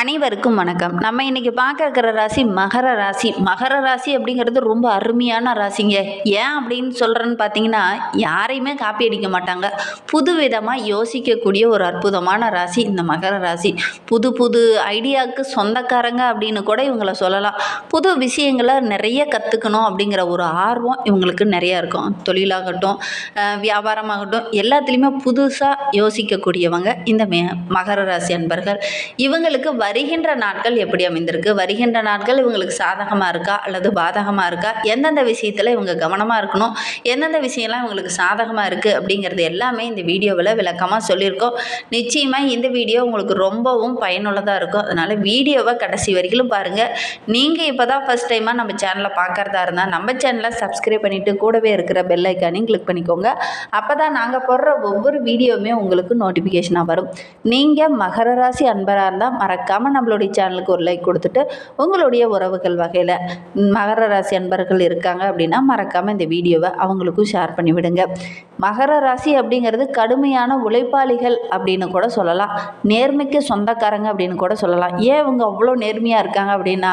அனைவருக்கும் வணக்கம். நம்ம இன்னைக்கு பார்க்க இருக்கிற ராசி மகர ராசி. மகர ராசி அப்படிங்கிறது ரொம்ப அருமையான ராசிங்க. ஏன் அப்படின்னு சொல்கிறேன்னு பார்த்தீங்கன்னா யாரையுமே காப்பி அடிக்க மாட்டாங்க. புது விதமாக யோசிக்கக்கூடிய ஒரு அற்புதமான ராசி இந்த மகர ராசி. புது புது ஐடியாவுக்கு சொந்தக்காரங்க அப்படின்னு கூட இவங்களை சொல்லலாம். புது விஷயங்களை நிறைய கற்றுக்கணும் அப்படிங்கிற ஒரு ஆர்வம் இவங்களுக்கு நிறையா இருக்கும். தொழிலாகட்டும் வியாபாரமாகட்டும் எல்லாத்துலேயுமே புதுசாக யோசிக்கக்கூடியவங்க இந்த மே மகர ராசி அன்பர்கள். இவங்களுக்கு வருகின்ற நாட்கள் எப்படி அமைந்திருக்கு? வருகின்ற நாட்கள் இவங்களுக்கு சாதகமாக இருக்கா? அல்லது பாதகமாக இருக்கா? எந்தெந்த விஷயத்தில் இவங்க கவனமாக இருக்கணும்? எந்தெந்த விஷயம்லாம் இவங்களுக்கு சாதகமாக இருக்குது அப்படிங்கிறது எல்லாமே இந்த வீடியோவில் விளக்கமாக சொல்லியிருக்கோம். நிச்சயமாக இந்த வீடியோ உங்களுக்கு ரொம்பவும் பயனுள்ளதாக இருக்கும். அதனால் வீடியோவை கடைசி வரைக்கும் பாருங்கள் நீங்கள் இப்போ தான் ஃபஸ்ட் டைமாக நம்ம சேனலை பார்க்குறதா இருந்தால் நம்ம சேனலை சப்ஸ்கிரைப் பண்ணிவிட்டு கூடவே இருக்கிற பெல் ஐக்கானையும் கிளிக் பண்ணிக்கோங்க. அப்போ தான் நாங்கள் போடுற ஒவ்வொரு வீடியோவுமே உங்களுக்கு நோட்டிஃபிகேஷனாக வரும். நீங்கள் மகர ராசி அன்பராக இருந்தால் மறக்க மறக்காமல் நம்மளுடைய சேனலுக்கு ஒரு லைக் கொடுத்துட்டு உங்களுடைய உறவுகள் வகையில் மகர ராசி அன்பர்கள் இருக்காங்க அப்படின்னா மறக்காமல் இந்த வீடியோவை அவங்களுக்கும் ஷேர் பண்ணி விடுங்க. மகர ராசி அப்படிங்கிறது கடுமையான உழைப்பாளிகள் அப்படின்னு கூட சொல்லலாம். நேர்மைக்கு சொந்தக்காரங்க அப்படின்னு கூட சொல்லலாம். ஏன் இவங்க அவ்வளோ நேர்மையாக இருக்காங்க அப்படின்னா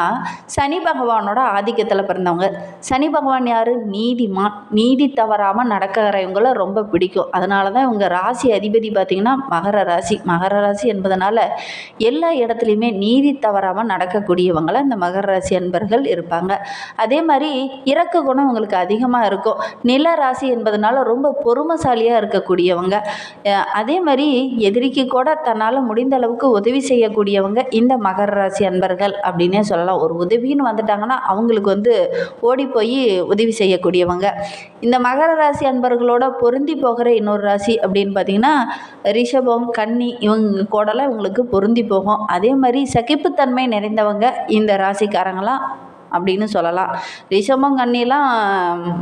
சனி பகவானோட ஆதிக்கத்தில் பிறந்தவங்க. சனி பகவான் யார்? நீதிமான். நீதி தவறாமல் நடக்கிறவங்கள ரொம்ப பிடிக்கும். அதனால தான் இவங்க ராசி அதிபதி பார்த்திங்கன்னா மகர ராசி. மகர ராசி என்பதனால எல்லா இடத்துலையுமே நீதி தவறாமல் நடக்கக்கூடியவங்களை இந்த மகர ராசி அன்பர்கள் இருப்பாங்க. அதே மாதிரி இறக்க குணம் உங்களுக்கு அதிகமாக இருக்கும். நில ராசி என்பதனால ரொம்ப பொறுமைசாலியாக இருக்கக்கூடியவங்க. அதே மாதிரி எதிரிக்கு கூட தன்னால் முடிந்த அளவுக்கு உதவி செய்யக்கூடியவங்க இந்த மகர ராசி அன்பர்கள் அப்படின்னே சொல்லலாம். ஒரு உதவின்னு வந்துட்டாங்கன்னா அவங்களுக்கு வந்து ஓடி போய் உதவி செய்யக்கூடியவங்க. இந்த மகர ராசி அன்பர்களோட பொருந்தி போகிற இன்னொரு ராசி அப்படின்னு பார்த்தீங்கன்னா ரிஷபம் கன்னி இவங்க கூடலாம் இவங்களுக்கு பொருந்தி போகும். அதே மாதிரி சகிப்புத்தன்மை நிறைந்தவங்க இந்த ராசிக்காரங்களாம் அப்படின்னு சொல்லலாம். ரிஷபம் கண்ணிலாம்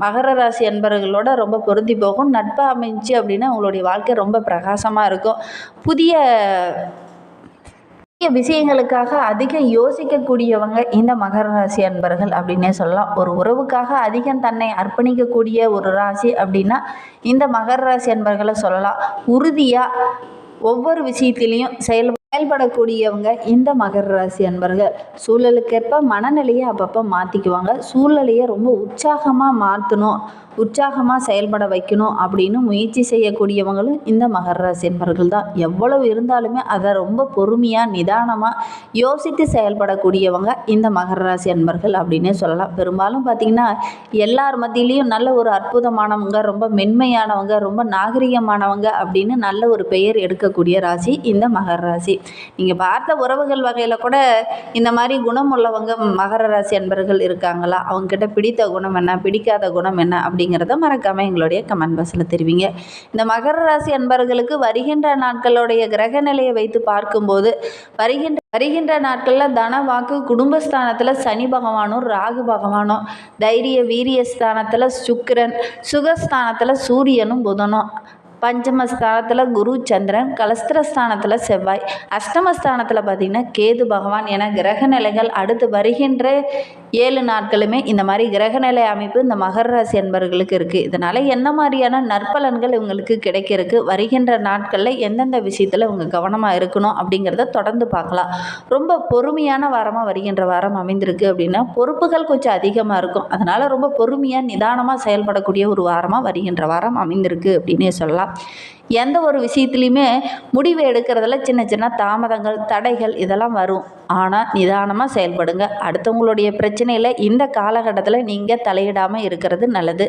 மகர ராசி அன்பர்களோட ரொம்ப பொருந்தி போகும். நட்பாக அமைஞ்சு அப்படின்னா அவங்களுடைய வாழ்க்கை ரொம்ப பிரகாசமாக இருக்கும். புதிய புதிய விஷயங்களுக்காக அதிகம் யோசிக்கக்கூடியவங்க இந்த மகர ராசி அன்பர்கள் அப்படின்னே சொல்லலாம். ஒரு உறவுக்காக அதிகம் தன்னை அர்ப்பணிக்கக்கூடிய ஒரு ராசி அப்படின்னா இந்த மகர ராசி அன்பர்களை சொல்லலாம். உறுதியாக ஒவ்வொரு விஷயத்திலையும் செயல் செயல்படக்கூடியவங்க இந்த மகர ராசி அன்பர்கள். சூழலுக்கேற்ப மனநிலையை அப்பப்போ மாற்றிக்குவாங்க சூழ்நிலையை ரொம்ப உற்சாகமாக மாற்றணும் உற்சாகமாக செயல்பட வைக்கணும் அப்படின்னு முயற்சி செய்யக்கூடியவங்களும் இந்த மகர ராசி அன்பர்கள் தான். எவ்வளவு இருந்தாலுமே அதை ரொம்ப பொறுமையாக நிதானமாக யோசித்து செயல்படக்கூடியவங்க இந்த மகர ராசி அன்பர்கள் அப்படின்னே சொல்லலாம். பெரும்பாலும் பார்த்திங்கன்னா எல்லார் மத்தியிலையும் நல்ல ஒரு அற்புதமானவங்க ரொம்ப மென்மையானவங்க ரொம்ப நாகரிகமானவங்க அப்படின்னு நல்ல ஒரு பெயர் எடுக்கக்கூடிய ராசி இந்த மகர ராசி. நீங்கள் பார்த்த உறவுகள் வகையில் கூட இந்த மாதிரி குணம் உள்ளவங்க மகர ராசி அன்பர்கள் இருக்காங்களா? அவங்கக்கிட்ட பிடித்த குணம் என்ன? பிடிக்காத குணம் என்ன? அப்படிங்கிறத மறக்காமல் எங்களுடைய கமெண்ட் பாக்ஸில் தெரிவிங்க. இந்த மகர ராசி அன்பர்களுக்கு வருகின்ற நாட்களுடைய கிரக நிலையை வைத்து பார்க்கும்போது வருகின்ற வருகின்ற நாட்களில் தன வாக்கு குடும்பஸ்தானத்தில் சனி பகவானும் ராகு பகவானும் தைரிய வீரிய ஸ்தானத்தில் சுக்கிரன் சுகஸ்தானத்தில் சூரியனும் புதனும். பஞ்சமஸ்தானத்தில் குரு சந்திரன் கலஸ்திரஸ்தானத்தில் செவ்வாய். அஷ்டமஸ்தானத்தில் பார்த்திங்கன்னா கேது பகவான் என கிரக நிலைகள் அடுத்து வருகின்ற ஏழு நாட்களுமே இந்த மாதிரி கிரகநிலை அமைப்பு இந்த மகர ராசி அன்பர்களுக்கு இருக்குது இதனால் என்ன மாதிரியான நற்பலன்கள் இவங்களுக்கு கிடைக்கிறதுக்கு வருகின்ற நாட்களில் எந்தெந்த விஷயத்தில் இவங்க கவனமாக இருக்கணும் அப்படிங்கிறத தொடர்ந்து பார்க்கலாம். ரொம்ப பொறுமையான வாரமாக வருகின்ற வாரம் அமைந்திருக்கு அப்படின்னா பொறுப்புகள் கொஞ்சம் அதிகமாக இருக்கும். அதனால் ரொம்ப பொறுமையாக நிதானமாக செயல்படக்கூடிய ஒரு வாரமாக வருகின்ற வாரம் அமைந்திருக்கு அப்படின்னே சொல்லலாம். எந்த ஒரு விஷயத்துலையுமே முடிவு எடுக்கிறதுல சின்ன சின்ன தாமதங்கள் தடைகள் இதெல்லாம் வரும். ஆனால் நிதானமாக செயல்படுங்க. அடுத்தவங்களுடைய பிரச்சனையில் இந்த காலகட்டத்தில் நீங்கள் தலையிடாமல் இருக்கிறது நல்லது.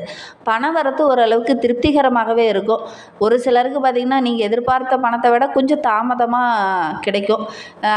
பண வரத்து ஓரளவுக்கு திருப்திகரமாகவே இருக்கும். ஒரு சிலருக்கு பார்த்திங்கன்னா நீங்கள் எதிர்பார்த்த பணத்தை விட கொஞ்சம் தாமதமாக கிடைக்கும்.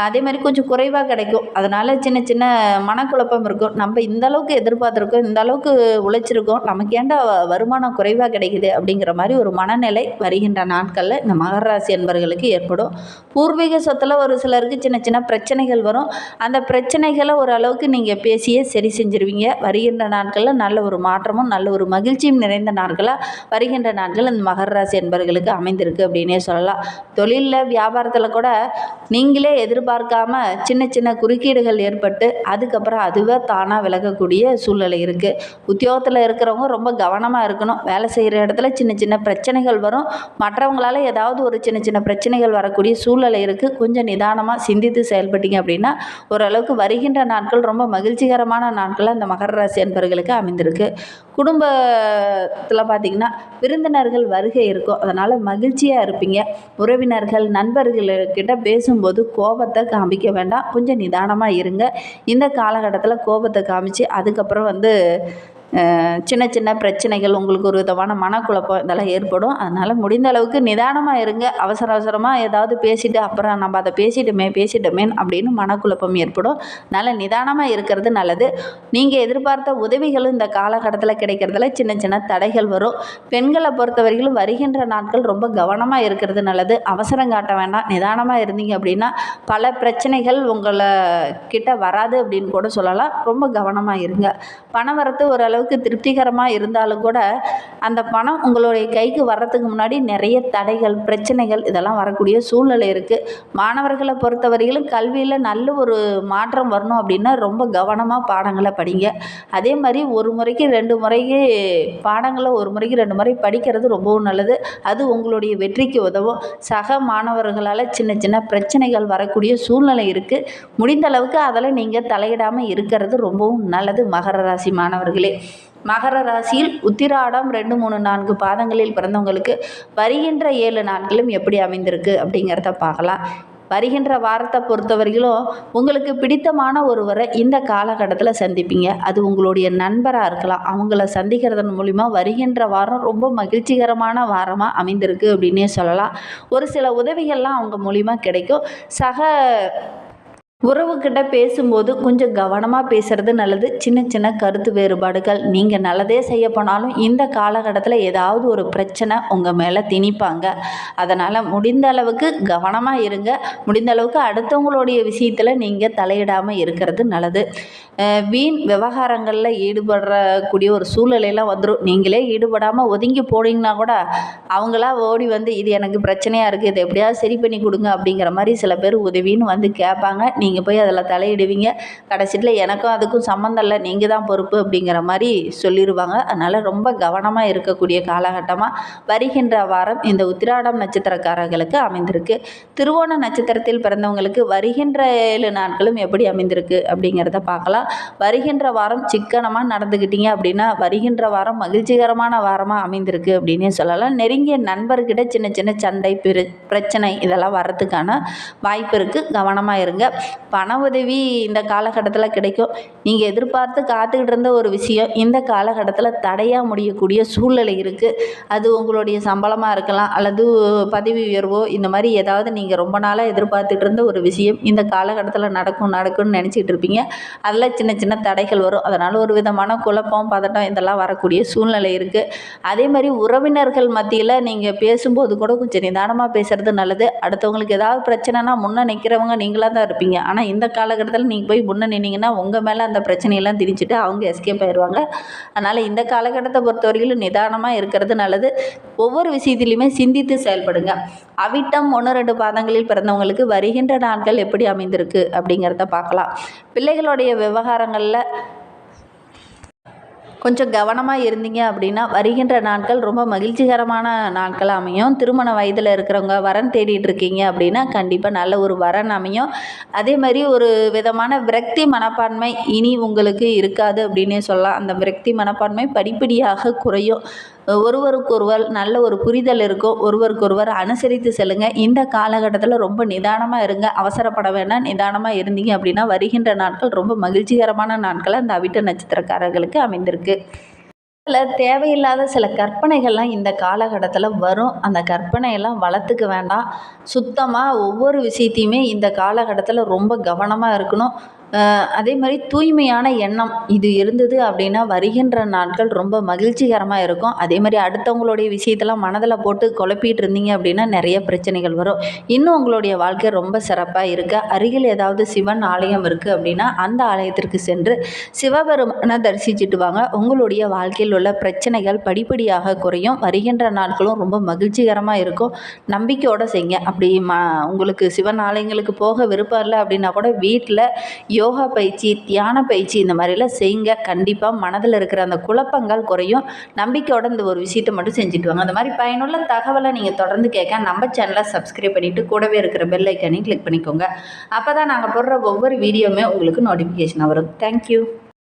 அதே மாதிரி கொஞ்சம் குறைவாக கிடைக்கும். அதனால் சின்ன சின்ன மனக்குழப்பம் இருக்கும். நம்ம இந்த அளவுக்கு எதிர்பார்த்துருக்கோம் இந்த அளவுக்கு உழைச்சிருக்கோம். நமக்கு ஏன்டா வருமானம் குறைவாக கிடைக்குது அப்படிங்கிற மாதிரி ஒரு மனநிலை வருகின்றன. நாட்களில் இந்த மகராசி என்பர்களுக்கு ஏற்படும். பூர்வீக சொத்தில் ஒரு சிலருக்கு சின்ன சின்ன பிரச்சனைகள் வரும். அந்த பிரச்சனைகளை ஓரளவுக்கு நீங்கள் பேசியே சரி செஞ்சுருவீங்க. வருகின்ற நாட்களில் நல்ல ஒரு மாற்றமும் நல்ல ஒரு மகிழ்ச்சியும் நிறைந்த நாட்களாக வருகின்ற நாட்கள் இந்த மகராசி என்பர்களுக்கு அமைந்திருக்கு அப்படின்னே சொல்லலாம். தொழிலில் வியாபாரத்தில் கூட நீங்களே எதிர்பார்க்காம சின்ன சின்ன குறுக்கீடுகள் ஏற்பட்டு அதுக்கப்புறம் அதுவே தானாக விலகக்கூடிய சூழ்நிலை இருக்குது உத்தியோகத்தில் இருக்கிறவங்க ரொம்ப கவனமாக இருக்கணும். வேலை செய்கிற இடத்துல சின்ன சின்ன பிரச்சனைகள் வரும். மற்ற மற்றவங்களால் ஏதாவது ஒரு சின்ன சின்ன பிரச்சனைகள் வரக்கூடிய சூழ்நிலை இருக்குது கொஞ்சம் நிதானமாக சிந்தித்து செயல்பட்டீங்க அப்படின்னா ஓரளவுக்கு வருகின்ற நாட்கள் ரொம்ப மகிழ்ச்சிகரமான நாட்களாக இந்த மகர ராசி அன்பர்களுக்கு அமைந்திருக்கு. குடும்பத்தில் பார்த்திங்கன்னா விருந்தினர்கள் வருகை இருக்கும். அதனால் மகிழ்ச்சியாக இருப்பீங்க. உறவினர்கள் நண்பர்கள்கிட்ட பேசும்போது கோபத்தை காமிக்க வேண்டாம். கொஞ்சம் நிதானமாக இருங்க. இந்த காலகட்டத்தில் கோபத்தை காமிச்சு அதுக்கப்புறம் வந்து சின்ன சின்ன பிரச்சனைகள் உங்களுக்கு ஒரு விதமான மனக்குழப்பம் இதெல்லாம் ஏற்படும். அதனால் முடிந்த அளவுக்கு நிதானமாக இருங்க. அவசர அவசரமாக ஏதாவது பேசிவிட்டு அப்புறம் நம்ம அதை பேசிட்டோமே பேசிட்டோமே அப்படின்னு மனக்குழப்பம் ஏற்படும். அதனால் நிதானமாக இருக்கிறது நல்லது. நீங்கள் எதிர்பார்த்த உதவிகளும் இந்த காலகட்டத்தில் கிடைக்கிறதுல சின்ன சின்ன தடைகள் வரும். பெண்களை பொறுத்தவரையிலும் வருகின்ற நாட்கள் ரொம்ப கவனமாக இருக்கிறது நல்லது. அவசரம் காட்ட வேண்டாம். நிதானமாக இருந்தீங்க அப்படின்னா பல பிரச்சனைகள் உங்களை கிட்ட வராது அப்படின்னு கூட சொல்லலாம். ரொம்ப கவனமாக இருங்க. பணவரத்து ஓரளவுக்கு திருப்திகரமாக இருந்தாலும் கூட அந்த பணம் உங்களுடைய கைக்கு வர்றதுக்கு முன்னாடி நிறைய தடைகள் பிரச்சனைகள் இதெல்லாம் வரக்கூடிய சூழ்நிலை இருக்குது மாணவர்களை பொறுத்தவரையிலும் கல்வியில் நல்ல ஒரு மாற்றம் வரணும் அப்படின்னா ரொம்ப கவனமாக பாடங்களை படிங்க. அதே மாதிரி ஒரு முறைக்கு ரெண்டு முறைக்கு பாடங்களை ஒரு முறைக்கு ரெண்டு முறை படிக்கிறது ரொம்பவும் நல்லது. அது உங்களுடைய வெற்றிக்கு உதவும். சக மாணவர்களால் சின்ன சின்ன பிரச்சனைகள் வரக்கூடிய சூழ்நிலை இருக்குது முடிந்த அளவுக்கு அதில் நீங்கள் தலையிடாமல் இருக்கிறது ரொம்பவும் நல்லது மகர ராசி மாணவர்களே. மகர ராசியில் உத்திராடம் ரெண்டு மூணு நான்கு பாதங்களில் பிறந்தவங்களுக்கு வருகின்ற ஏழு நாட்களும் எப்படி அமைந்திருக்கு அப்படிங்கிறத பார்க்கலாம். வருகின்ற வாரத்தை பொறுத்தவரையிலும் உங்களுக்கு பிடித்தமான ஒருவரை இந்த காலகட்டத்தில் சந்திப்பீங்க. அது உங்களுடைய நண்பராக இருக்கலாம். அவங்கள சந்திக்கிறதன் மூலிமா வருகின்ற வாரம் ரொம்ப மகிழ்ச்சிகரமான வாரமாக அமைந்திருக்கு அப்படின்னே சொல்லலாம். ஒரு சில உதவிகள்லாம் அவங்க மூலிமா கிடைக்கும். சக உறவுக்கிட்ட பேசும்போது கொஞ்சம் கவனமாக பேசுகிறது நல்லது. சின்ன சின்ன கருத்து வேறுபாடுகள். நீங்கள் நல்லதே செய்ய போனாலும் இந்த காலகட்டத்தில் ஏதாவது ஒரு பிரச்சனை உங்கள் மேலே திணிப்பாங்க. அதனால் முடிந்த அளவுக்கு கவனமாக இருங்க. முடிந்த அளவுக்கு அடுத்தவங்களுடைய விஷயத்தில் நீங்கள் தலையிடாமல் இருக்கிறது நல்லது. வீண் விவகாரங்களில் ஈடுபடக்கூடிய ஒரு சூழ்நிலையெல்லாம் வந்துடும் நீங்களே ஈடுபடாமல் ஒதுங்கி போனீங்கன்னா கூட அவங்களா ஓடி வந்து இது எனக்கு பிரச்சனையாக இருக்குது இதை எப்படியாவது சரி பண்ணி கொடுங்க. அப்படிங்கிற மாதிரி சில பேர் உதவின்னு வந்து கேட்பாங்க. நீங்கள் போய் அதில் தலையிடுவீங்க. கடைசியில் எனக்கும் அதுக்கும் சம்மந்தம் இல்லை. நீங்கள் தான் பொறுப்பு அப்படிங்கிற மாதிரி சொல்லிடுவாங்க அதனால் ரொம்ப கவனமாக இருக்கக்கூடிய காலகட்டமாக வருகின்ற வாரம் இந்த உத்திராடம் நட்சத்திரக்காரர்களுக்கு அமைந்திருக்கு. திருவோண நட்சத்திரத்தில் பிறந்தவங்களுக்கு வருகின்ற ஏழு நாட்களும் எப்படி அமைந்திருக்கு அப்படிங்கிறத பார்க்கலாம். வருகின்ற வாரம் சிக்கனமாக நடந்துக்கிட்டீங்க அப்படின்னா வருகின்ற வாரம் மகிழ்ச்சிகரமான வாரமாக அமைந்திருக்கு அப்படின்னே சொல்லலாம். நெருங்கிய நண்பர்கிட்ட சின்ன சின்ன சண்டை பிர பிரச்சனை இதெல்லாம் வர்றதுக்கான வாய்ப்பு இருக்குது கவனமாக இருங்க. பண உதவி இந்த காலகட்டத்தில் கிடைக்கும். நீங்கள் எதிர்பார்த்து காத்துக்கிட்டு இருந்த ஒரு விஷயம் இந்த காலகட்டத்தில் தடையாக முடியக்கூடிய சூழ்நிலை இருக்குது அது உங்களுடைய சம்பளமாக இருக்கலாம் அல்லது பதவி உயர்வோ இந்த மாதிரி ஏதாவது நீங்கள் ரொம்ப நாளாக எதிர்பார்த்துட்டு இருந்த ஒரு விஷயம் இந்த காலகட்டத்தில் நடக்கும் நடக்கும்னு நினச்சிட்டு இருப்பீங்க. அதில் சின்ன சின்ன தடைகள் வரும். அதனால் ஒரு விதமான குழப்பம் பதட்டம் இதெல்லாம் வரக்கூடிய சூழ்நிலை இருக்குது அதே மாதிரி உறவினர்கள் மத்தியில் நீங்கள் பேசும்போது கூட கொஞ்சம் நிதானமாக பேசுகிறது நல்லது. அடுத்தவங்களுக்கு ஏதாவது பிரச்சனைனா முன்னே நிற்கிறவங்க நீங்களாக தான் இருப்பீங்க. ஆனால் இந்த காலகட்டத்தில் நீங்கள் போய் முன்னே நின்னீங்கன்னா உங்கள் மேலே அந்த பிரச்சனையெல்லாம் திணிச்சுட்டு அவங்க எஸ்கேப் ஆயிடுவாங்க அதனால் இந்த காலகட்டத்தை பொறுத்தவரையிலும் நிதானமாக இருக்கிறது நல்லது. ஒவ்வொரு விஷயத்திலையுமே சிந்தித்து செயல்படுங்க. அவிட்டம் ஒன்று ரெண்டு பாதங்களில் பிறந்தவங்களுக்கு வருகின்ற நாட்கள் எப்படி அமைந்திருக்கு அப்படிங்கிறத பார்க்கலாம். பிள்ளைகளுடைய விவகாரங்களில் கொஞ்சம் கவனமாக இருந்தீங்க அப்படின்னா வருகின்ற நாட்கள் ரொம்ப மகிழ்ச்சிகரமான நாட்கள் அமையும். திருமண வயதில் இருக்கிறவங்க வரன் தேடிட்டு இருக்கீங்க அப்படின்னா கண்டிப்பாக நல்ல ஒரு வரன் அமையும். அதே மாதிரி ஒரு விதமான விரக்தி மனப்பான்மை இனி உங்களுக்கு இருக்காது அப்படின்னே சொல்லலாம். அந்த விரக்தி மனப்பான்மை படிப்படியாக குறையும். ஒருவருக்கொருவர் நல்ல ஒரு புரிதல் இருக்கும். ஒருவருக்கொருவர் அனுசரித்து செல்லுங்க. இந்த காலகட்டத்தில் ரொம்ப நிதானமாக இருங்க. அவசரப்பட வேண்டாம். நிதானமாக இருந்தீங்க அப்படின்னா வருகின்ற நாட்கள் ரொம்ப மகிழ்ச்சிகரமான நாட்களை அந்த அவிட்ட நட்சத்திரக்காரர்களுக்கு அமைந்திருக்கு. அதில் தேவையில்லாத சில கற்பனைகள்லாம் இந்த காலகட்டத்தில் வரும். அந்த கற்பனையெல்லாம் வளர்த்துக்க வேண்டாம். சுத்தமாக ஒவ்வொரு விஷயத்தையுமே இந்த காலகட்டத்தில் ரொம்ப கவனமாக இருக்கணும். அதே மாதிரி தூய்மையான எண்ணம். இது இருந்தது அப்படின்னா வருகின்ற நாட்கள் ரொம்ப மகிழ்ச்சிகரமாக இருக்கும். அதே மாதிரி அடுத்தவங்களுடைய விஷயத்தெல்லாம் மனதில் போட்டு குழப்பிட்டு இருந்தீங்க அப்படின்னா நிறைய பிரச்சனைகள் வரும். இன்னும் உங்களுடைய வாழ்க்கை ரொம்ப சிறப்பாக இருக்க. அருகில் ஏதாவது சிவன் ஆலயம் இருக்குது அப்படின்னா அந்த ஆலயத்திற்கு சென்று சிவபெருமானை தரிசிச்சுட்டு வாங்க. உங்களுடைய வாழ்க்கையில் உள்ள பிரச்சனைகள் படிப்படியாக குறையும். வருகின்ற நாட்களும் ரொம்ப மகிழ்ச்சிகரமாக இருக்கும். நம்பிக்கையோடு செய்யுங்க. அப்படி ம உங்களுக்கு சிவன் ஆலயங்களுக்கு போக விருப்பம் இல்லை அப்படின்னா கூட வீட்டில் யோகா பயிற்சி தியான பயிற்சி இந்த மாதிரிலாம் செய்யுங்க. கண்டிப்பாக மனதில் இருக்கிற அந்த குழப்பங்கள் குறையும். நம்பிக்கையோட இந்த ஒரு விஷயத்தை மட்டும் செஞ்சுட்டு வாங்க. அந்த மாதிரி பயனுள்ள தகவலை நீங்கள் தொடர்ந்து கேட்க நம்ம சேனலை சப்ஸ்கிரைப் பண்ணிவிட்டு கூடவே இருக்கிற பெல் ஐக்கானையும் கிளிக் பண்ணிக்கோங்க. அப்போ தான் நாங்கள் போடுற ஒவ்வொரு வீடியோவுமே உங்களுக்கு நோட்டிஃபிகேஷனாக வரும். தேங்க்யூ